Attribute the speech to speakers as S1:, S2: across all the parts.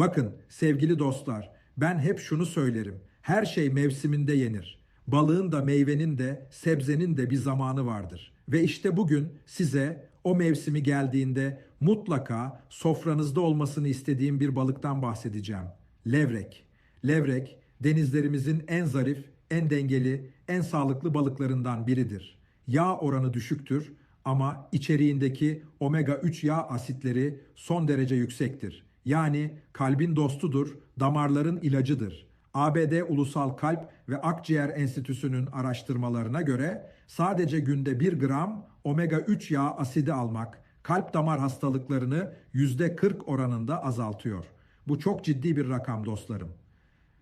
S1: Bakın sevgili dostlar, ben hep şunu söylerim. Her şey mevsiminde yenir. Balığın da meyvenin de sebzenin de bir zamanı vardır. Ve işte bugün size o mevsimi geldiğinde mutlaka sofranızda olmasını istediğim bir balıktan bahsedeceğim. Levrek. Levrek denizlerimizin en zarif, en dengeli, en sağlıklı balıklarından biridir. Yağ oranı düşüktür ama içeriğindeki omega 3 yağ asitleri son derece yüksektir. Yani kalbin dostudur, damarların ilacıdır. ABD Ulusal Kalp ve Akciğer Enstitüsü'nün araştırmalarına göre sadece günde 1 gram omega 3 yağ asidi almak kalp damar hastalıklarını %40 oranında azaltıyor. Bu çok ciddi bir rakam dostlarım.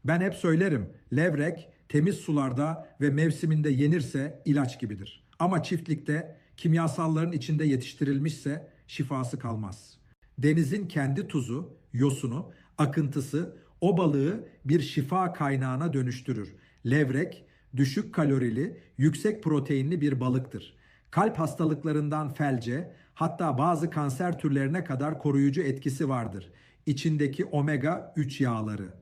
S1: Ben hep söylerim, levrek temiz sularda ve mevsiminde yenirse ilaç gibidir. Ama çiftlikte kimyasalların içinde yetiştirilmişse şifası kalmaz. Denizin kendi tuzu, yosunu, akıntısı o balığı bir şifa kaynağına dönüştürür. Levrek düşük kalorili, yüksek proteinli bir balıktır. Kalp hastalıklarından felce, hatta bazı kanser türlerine kadar koruyucu etkisi vardır. İçindeki omega 3 yağları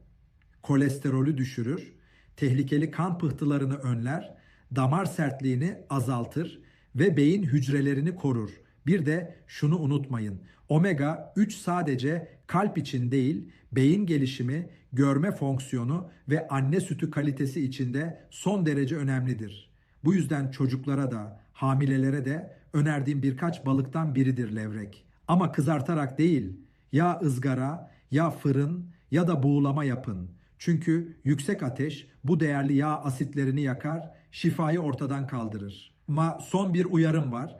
S1: kolesterolü düşürür, tehlikeli kan pıhtılarını önler, damar sertliğini azaltır ve beyin hücrelerini korur. Bir de şunu unutmayın. Omega 3 sadece kalp için değil, beyin gelişimi, görme fonksiyonu ve anne sütü kalitesi için de son derece önemlidir. Bu yüzden çocuklara da, hamilelere de önerdiğim birkaç balıktan biridir levrek. Ama kızartarak değil, ya ızgara, ya fırın ya da buğulama yapın. Çünkü yüksek ateş bu değerli yağ asitlerini yakar, şifayı ortadan kaldırır. Ama son bir uyarım var.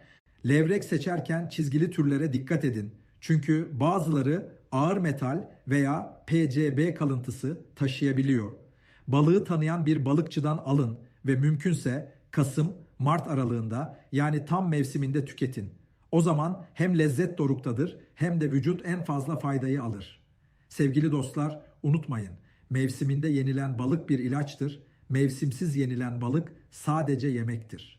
S1: Levrek seçerken çizgili türlere dikkat edin. Çünkü bazıları ağır metal veya PCB kalıntısı taşıyabiliyor. Balığı tanıyan bir balıkçıdan alın ve mümkünse Kasım, Mart aralığında yani tam mevsiminde tüketin. O zaman hem lezzet doruktadır hem de vücut en fazla faydayı alır. Sevgili dostlar unutmayın mevsiminde yenilen balık bir ilaçtır, mevsimsiz yenilen balık sadece yemektir.